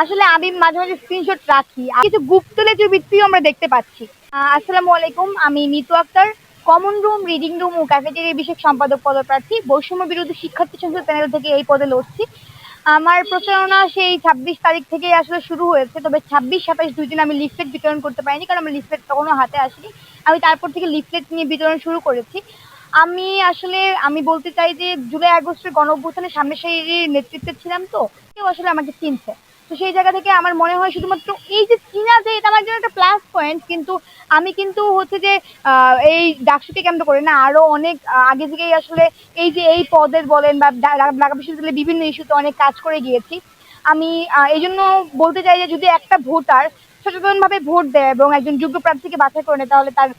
আসলে আমি মাঝে মাঝে স্ক্রিনশট রাখি। কিছু গুপ্ত লেজুর বৃত্তিও আমরা দেখতে পাচ্ছি। আসসালামু আলাইকুম, আমি Nitu Akter. Common room reading room ও ক্যাফেটেরিয়া বিষয়ক সম্পাদক পদপ্রার্থী, বৈষম্য বিরোধী শিক্ষার্থী সংসদ প্যানেল থেকে এই পদে লড়ছি। আমার প্রচারণা সেই ছাব্বিশ তারিখ থেকে আসলে শুরু হয়েছে, তবে ছাব্বিশ, সাতাশ দুই দিন আমি লিফলেট বিতরণ করতে পারিনি, কারণ আমার লিফলেট তখনও হাতে আসেনি। আমি তারপর থেকে লিফলেট নিয়ে বিতরণ শুরু করেছি। আমি আসলে, আমি বলতে চাই যে জুলাই, আগস্টের গণ অভ্যুত্থানের সামনে সেই নেতৃত্বে ছিলাম তো, কেউ আসলে আমাকে চিনছে তো সেই জায়গা থেকে আমার মনে হয় শুধুমাত্র এই যে চীনা যে এটা আমার জন্য একটা প্লাস পয়েন্ট কিন্তু আমি কিন্তু হচ্ছে যে এই ডাকসুকে কেন্দ্র করে না, আরও অনেক আগে থেকেই আসলে এই যে এই পদের বলেন বা ঢাকা বিভিন্ন ইস্যুতে অনেক কাজ করে গিয়েছি। আমি এই জন্য বলতে চাই যে যদি একটা ভোটার সচেতনভাবে ভোট দেয় এবং একজন যোগ্য প্রার্থীকে বাছাই করে নেয়, তাহলে তার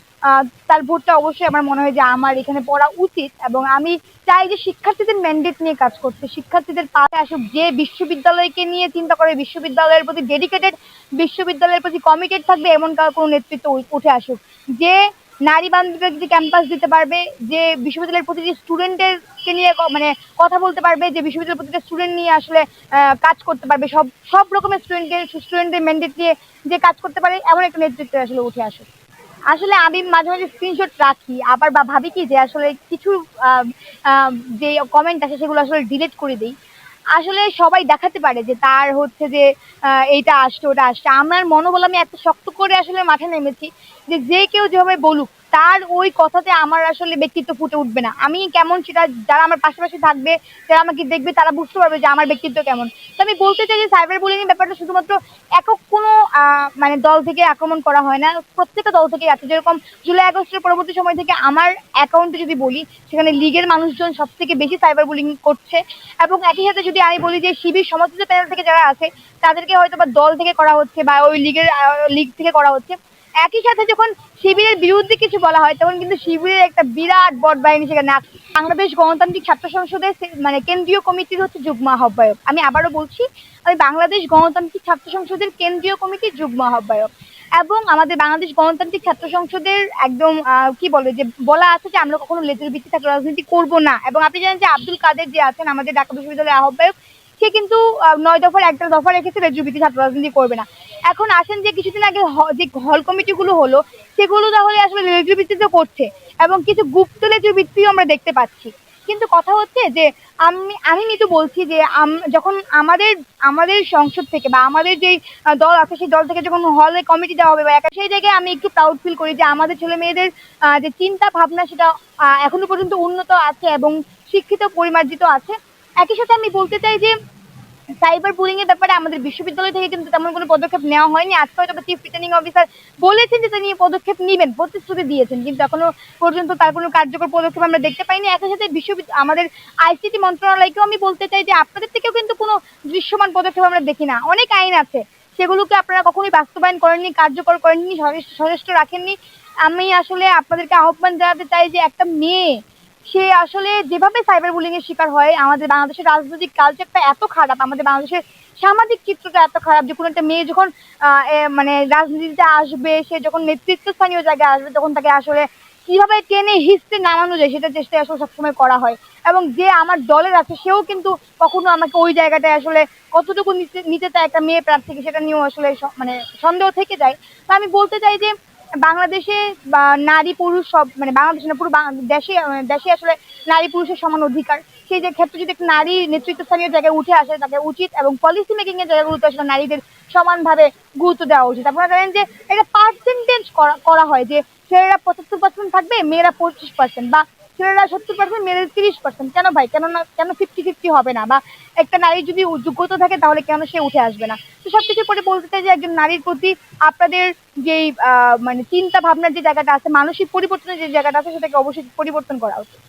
তার ভোটটা অবশ্যই আমার মনে হয় যে আমার এখানে পড়া উচিত। এবং আমি চাই যে শিক্ষার্থীদের ম্যান্ডেট নিয়ে কাজ করতে, শিক্ষার্থীদের পাশে আসুক, যে বিশ্ববিদ্যালয়কে নিয়ে চিন্তা করে, বিশ্ববিদ্যালয়ের প্রতি ডেডিকেটেড বিশ্ববিদ্যালয়ের প্রতি কমিটেড থাকবে, এমন কারও কোনো নেতৃত্ব উঠে আসুক। যে নারী বান্ধব যে ক্যাম্পাস দিতে পারবে, যে বিশ্ববিদ্যালয়ের প্রতিটি স্টুডেন্টেরকে নিয়ে মানে কথা বলতে পারবে, যে বিশ্ববিদ্যালয়ের প্রতিটা স্টুডেন্ট নিয়ে আসলে কাজ করতে পারবে। সব সব রকমের স্টুডেন্টকে স্টুডেন্টের ম্যান্ডেট নিয়ে যে কাজ করতে পারে, এমন একটা নেতৃত্ব আসলে উঠে আসুক। আসলে আমি মাঝে মাঝে স্ক্রিনশট রাখি, আবার বা ভাবি কি যে আসলে কিছু যে কমেন্ট আছে সেগুলো আসলে ডিলিট করে দিই। আসলে সবাই দেখাতে পারে যে তার হচ্ছে যে এইটা আসছে, ওটা আসছে। আমার মনোবল আমি এত শক্ত করে আসলে মাঠে নেমেছি যে যে কেউ যেভাবে বলুক তার ওই কথাতে আমার আসলে ব্যক্তিত্ব ফুটে উঠবে না। আমি কেমন সেটা, যারা আমার পাশাপাশি থাকবে, যারা আমাকে দেখবে, তারা বুঝতে পারবে যে আমার ব্যক্তিত্ব কেমন। তো আমি বলতে চাই যে সাইবার বুলিং ব্যাপারটা শুধুমাত্র একক কোনো মানে দল থেকে আক্রমণ করা হয় না। প্রত্যেকটা দল থেকে আছে। যেরকম জুলাই আগস্টের পরবর্তী সময় থেকে আমার অ্যাকাউন্টে যদি বলি, সেখানে লিগের মানুষজন সব থেকে বেশি সাইবার বুলিং করছে। এবং একই সাথে যদি আমি বলি যে শিবির সমর্থিত প্যানেল থেকে যারা আছে, তাদেরকে হয়তো বা দল থেকে করা হচ্ছে বা ওই লিগের লিগ থেকে করা হচ্ছে। একই সাথে যখন শিবিরের বিরুদ্ধে কিছু বলা হয়, তখন কিন্তু শিবিরের একটা বিরাট বট বাহিনী সেখানে আছে। বাংলাদেশ গণতান্ত্রিক ছাত্র সংসদের মানে কেন্দ্রীয় কমিটির হচ্ছে যুগ্ম আহ্বায়ক। আমি আবারও বলছি, আমি বাংলাদেশ গণতান্ত্রিক ছাত্র সংসদের কেন্দ্রীয় কমিটির যুগ্ম আহ্বায়ক। এবং আমাদের বাংলাদেশ গণতান্ত্রিক ছাত্র সংসদের একদম কি বলে যে, বলা আছে যে আমরা কখনো লেজের ভিত্তিতে রাজনীতি করব না। এবং আপনি জানেন যে আব্দুল কাদের যে আছেন, আমাদের ঢাকা বিশ্ববিদ্যালয়ের আহ্বায়ক, সে কিন্তু নয় দফার, একটা দফা রেখেছে, লেজের ভিত্তি ছাত্র রাজনীতি করবে না। এখন আসেন যে কিছুদিন আগে যে হল কমিটিগুলো হলো, সেগুলো তাহলে আসলে লেজের ভিত্তিতে করছে এবং কিছু গুপ্ত লেজের ভিত্তিও আমরা দেখতে পাচ্ছি। কিন্তু কথা হচ্ছে যে আমি আমি নিতু বলছি যে যখন আমাদের আমাদের সংসদ থেকে বা আমাদের যেই দল আছে, সেই দল থেকে যখন হলে কমিটি দেওয়া হবে বা একা, সেই জায়গায় আমি একটু প্রাউড ফিল করি যে আমাদের ছেলে মেয়েদের যে চিন্তা ভাবনা সেটা এখনও পর্যন্ত উন্নত আছে এবং শিক্ষিত, পরিমার্জিত আছে। একই সাথে আমি বলতে চাই যে সাইবার বুলিং এর ব্যাপারে আমাদের বিশ্ববিদ্যালয় থেকে কিন্তু তেমন কোনো পদক্ষেপ নেওয়া হয়নি। আজকে হয়তো চিফ রিটার্নিং অফিসার বলেছেন যে তিনি পদক্ষেপ নেবেন, প্রতিশ্রুতি দিয়েছেন, কিন্তু এখনও পর্যন্ত তার কোনো কার্যকর পদক্ষেপ আমরা দেখতে পাইনি। একই সাথে বিশ্ববিদ্যালয় আমাদের আইসিটি মন্ত্রণালয়কেও আমি বলতে চাই যে আপনাদের থেকেও কিন্তু কোনো দৃশ্যমান পদক্ষেপ আমরা দেখি না। অনেক আইন আছে, সেগুলোকে আপনারা কখনোই বাস্তবায়ন করেননি, কার্যকর করেননি সচেষ্ট- রাখেননি। আমি আসলে আপনাদেরকে আহ্বান জানাতে চাই যে একটা মেয়ে সে আসলে যেভাবে সাইবার বুলিং এর শিকার হয়, আমাদের বাংলাদেশের রাজনৈতিক কালচারটা এত খারাপ, আমাদের বাংলাদেশের সামাজিক চিত্রটা এত খারাপ যে, কোনো একটা মেয়ে যখন মানে রাজনীতিতে আসবে, সে যখন নেতৃত্বস্থানীয় জায়গায় আসবে, তখন তাকে আসলে কীভাবে টেনে হিস্টে নামানো যায়, সেটা চেষ্টা আসলে সবসময় করা হয়। এবং যে আমার দলের আছে, সেও কিন্তু কখনো আমাকে ওই জায়গাটায় আসলে কতটুকু নিতে নিতে চায় একটা মেয়ে প্রার্থীকে, সেটা নিয়েও আসলে মানে সন্দেহ থেকে যায়। তো আমি বলতে চাই যে বাংলাদেশে নারী পুরুষ সব মানে বাংলাদেশে না, পুরো দেশে দেশে আসলে নারী পুরুষের সমান অধিকার। সেই যে ক্ষেত্রে যদি একটা নারী নেতৃত্বস্থানীয় জায়গায় উঠে আসে, তাকে উচিত এবং পলিসি মেকিং এর জায়গাগুলোতে আসলে নারীদের সমানভাবে গুরুত্ব দেওয়া উচিত। আপনারা জানেন যে এটা পার্সেন্টেজ করা করা হয় যে ছেলেরা পঁচাত্তর পার্সেন্ট থাকবে, মেয়েরা পঁচিশ পার্সেন্ট বা ছেলেরা সত্তর পার্সেন্ট মেয়েদের তিরিশ পার্সেন্ট কেন ভাই? কেন না কেন ফিফটি ফিফটি হবে না? বা একটা নারীর যদি যোগ্যতা থাকে, তাহলে কেন সে উঠে আসবে না? তো সবকিছু পরে বলতে চাই যে একজন নারীর প্রতি আপনাদের যেই মানে চিন্তা ভাবনার যে জায়গাটা আছে, মানসিক পরিবর্তনের যে জায়গাটা আছে, সেটাকে অবশ্যই পরিবর্তন করা উচিত।